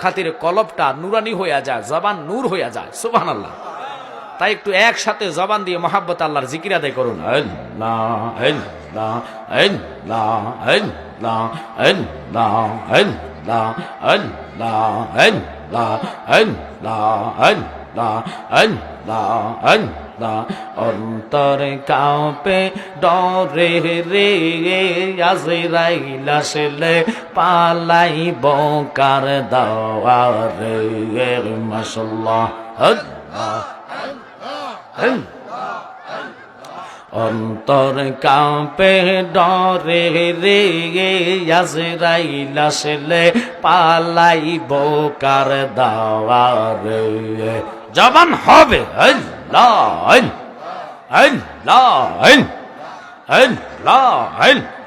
খাতির কলবটা নুরানি হইয়া যায় জবান নূর হইয়া যায় সুবাহ আল্লাহ তাই একটু একসাথে জবান দিয়ে মহাব্বত আল্লাহর জিকির আদায় করুন আল্লাহ, খোদা অন্তর কাঁপে ডরে রে আজরাইল আসলে পালাই বকার দাওয়ার রে মশল্লা অন্তর কাঁপে ডরে রে আজ আসলে পালাই বকার দাওয়ার জবান হবে। হ্যাঁ আল্লাহ আল্লাহ আল্লাহ আল্লাহ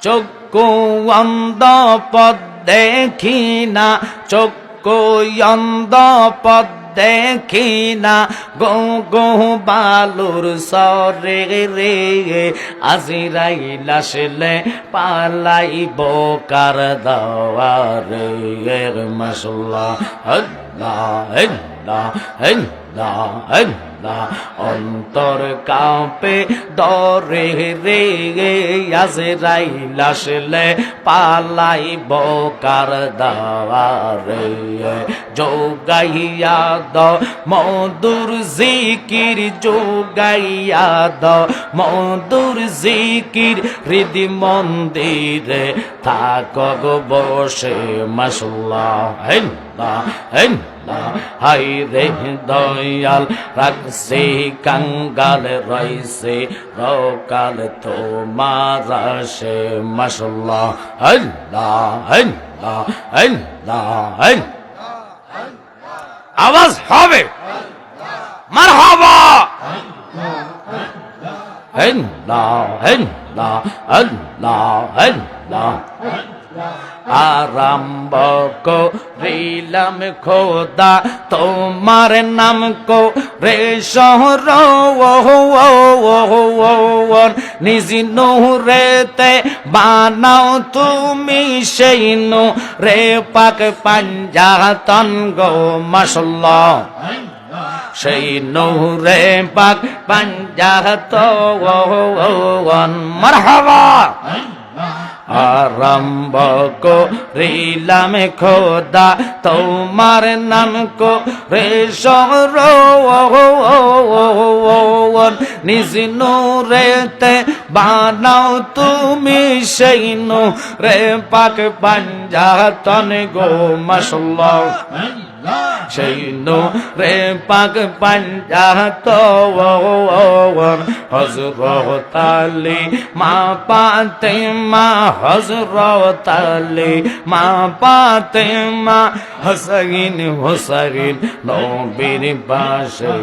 চক্ষু অন্ধ পদ দেখি না চক্ষু অন্ধ পদ দেখি না গো গো বালুর সরে রে আজিরাই লাসলে পালাই বোকার দাওয়ার। মশলা আল্লাহ আল্লাহ আল্লাহ আল্লাহ অন্তর কাঁপে ডরে রে আজরাই লাসলে পালাই বকার দাওয়ারে যোগাইয়া দ, মধুর জিকির যোগাইয়া দ, মধুর জিকির হৃদি মন্দিরে থাক বসে মশলা হাই রে দয়াল রাখছে কাঙ্গাল রইছে রকাল তোমার সে মশলা আল্লাহ আল্লাহ আল্লাহ আওয়াজ হবে। মার হবা আল্লাহ আল্লাহ আল্লাহ আল্লাহ। আরম্ভ করিলাম খোদা তোমার নাম কো রে শহর নিজি নুরেতে বানাও তুমি সেই নু রে পাক পাঞ্জাতন গো মশলা সেই নূরে পাক পাঞ্জাত মারহাবা আরম্ভ করিলাম খোদা তোমার নাম কো রে সর নিজ রেতে বানাও তুমি সেই রে পাক পাঞ্জাতন গো মশলা সেই রে পাক পাঞ্জাত হজরত আলী, মা পাতে মা হজরত আলী, মা পাতে মা হসইন, হুসাইন, নবীর পাশে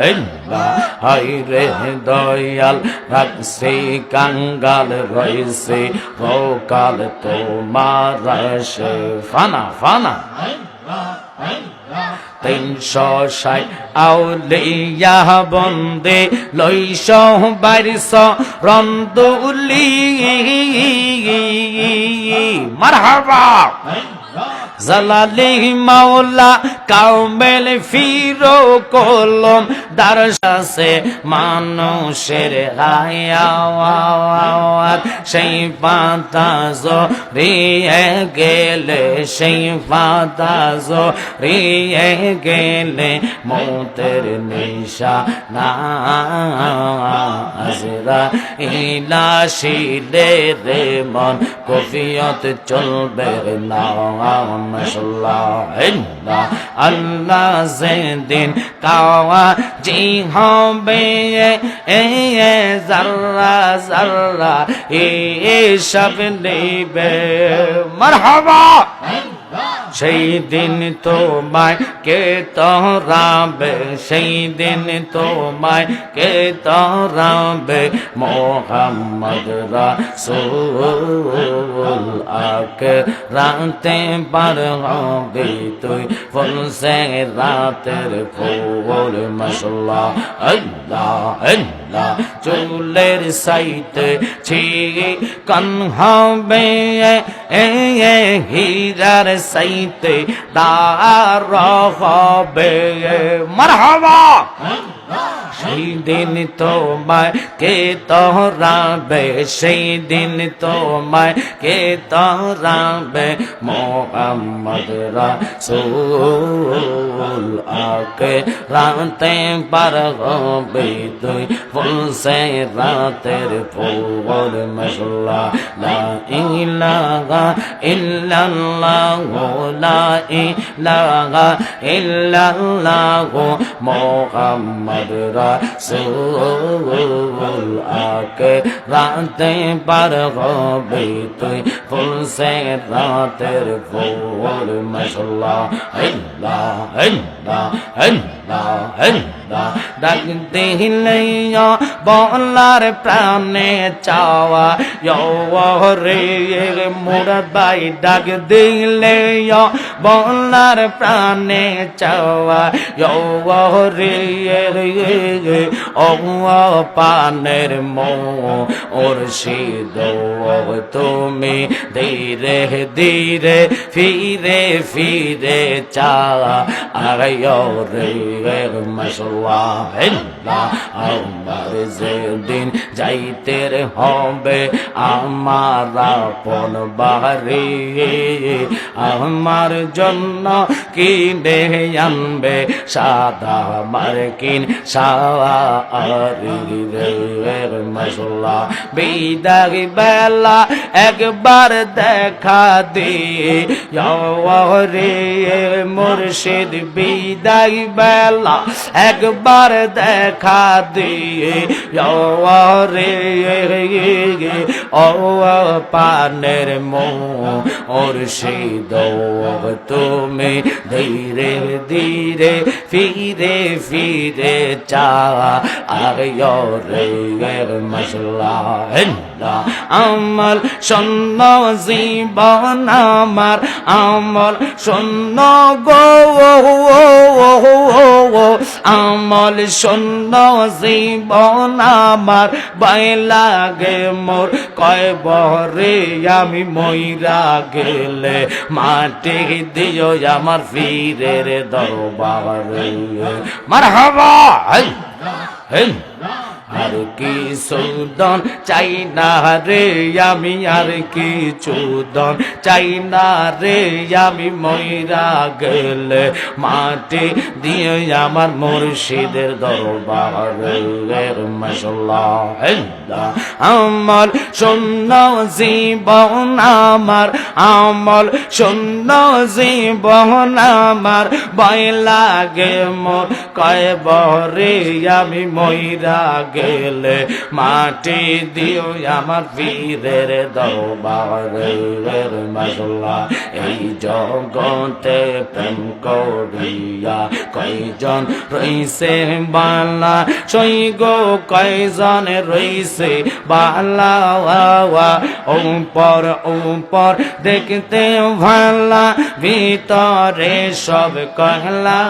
আল্লাহ হাই রে দয়াল রাখছে, কাঙ্গাল রইছে রোকাল তোমার সে ফানা ফানা। তিনশো ষাট আউলিয়া বন্দে, লইশ বারিশ রন্দুলি। মারহাবা। জালালি মাওলা, কাউমেল ফিরো কলম, দারসাসে মানুষের হায়াওয়াত সেই পাতা জরিয়ে গেলে, সেই পাতা জরিয়ে গেলে মৌতের নিশা না। আজরা ইলাশিলে রে মন কফিয়ত চলবে না। মশলা আল্লাহ যেদিন কাওয়া জি হবে এ জাররা জাররা এ সব নেবে। মারহাবা! সেই দিন তোমায় কে তরাবে? সেই দিন তোমায় কে তরাবে? মোহাম্মদ রাসূল আকে রাতে পার হবে তুই ফুল সে রাতের ফুল মশলা আল্লাহ আল্লাহ। হেল্লা চুলের সাইতে ছি কান হবে। হীরার সাইতে দার হবে। মারহাবা! সেই দিন তোমায় কে তোরাবে, সেই দিন তোমায় কে তোরাবে মোহাম্মদ রাসূল। আকে রাতে পার হবে তুই ফুলসে রাতের ফুল মশলা, লা ইলাহা ইল্লাল্লাহ, লা ইলাহা ইল্লাল্লাহ মোহাম্মদ রাসূল আকে রাতে পার হবে তুই। ফুলসে রাতের ফুল মশলা হেল্লা হেল্লা হেল্লা ডাক দিলেয়া বলার প্রাণে চাওয়া রে মুরাদাই ডাক দিলেয়া বলার প্রাণে চাওয়া রে ও পানের মো ওর সিদ তুমি ধীরে ধীরে ফিরে ফিরে চা আয়ো রে মশলা হেল্লা আমার যেদিন যাইতে আমার আপন বাড়ি, আমার জন্য কিনে আনবে সাদা মার্কিন সারি মশলা। বিদায় বেলা একবার দেখা দে রে মুর্শিদ, বিদায় বেলা একবার দেখা দিয়ে রে ও পানের মো ওর শীদ তুমি ধীরে ধীরে ফিরে ফিরে চা আয়ো রে, মশলা। আমল শূন্য জীবন আমার, আমল শূন্য গো আমল শূন্য জীবন আমার বাইলাগে মোর, কয় বহরে আমি মইরা গেলে, মাটি দিও আমার ফিরের দরবারে। মার হবা হেই। আর কি সুদন? চাই না রে আমি আর কি চুদন চাই না রে আমি ময়রা গেলে মাটি দিয়ে আমার মুর্শিদের দরবার আমল শূন্য জীবন আমার, আমল শূন্য জীবন আমার। ভয় লাগে মোর, কয় বরে আমি ময়রা গেলে মাটি দিও আমার বীরের দরবারের মশলা। এই জগতে প্রেম করিয়া কয়জন রইছে বালা? সই গো, কয়জন রইছে বালা? উপর উপর দেখতে ভালা। ভিতরে সব কহলা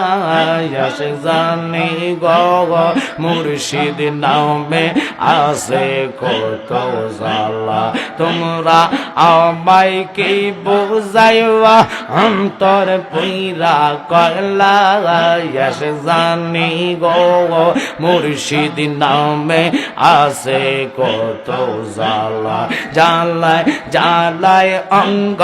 জানি গো, মুর্শিদ নামে আসে কত জালা তোমরা আমায় কি বুঝাইবা? অন্তর পুইরা কয়লা জানি গো। মুর্শিদ নামে আসে কত জালা জালায় জালায় অঙ্গ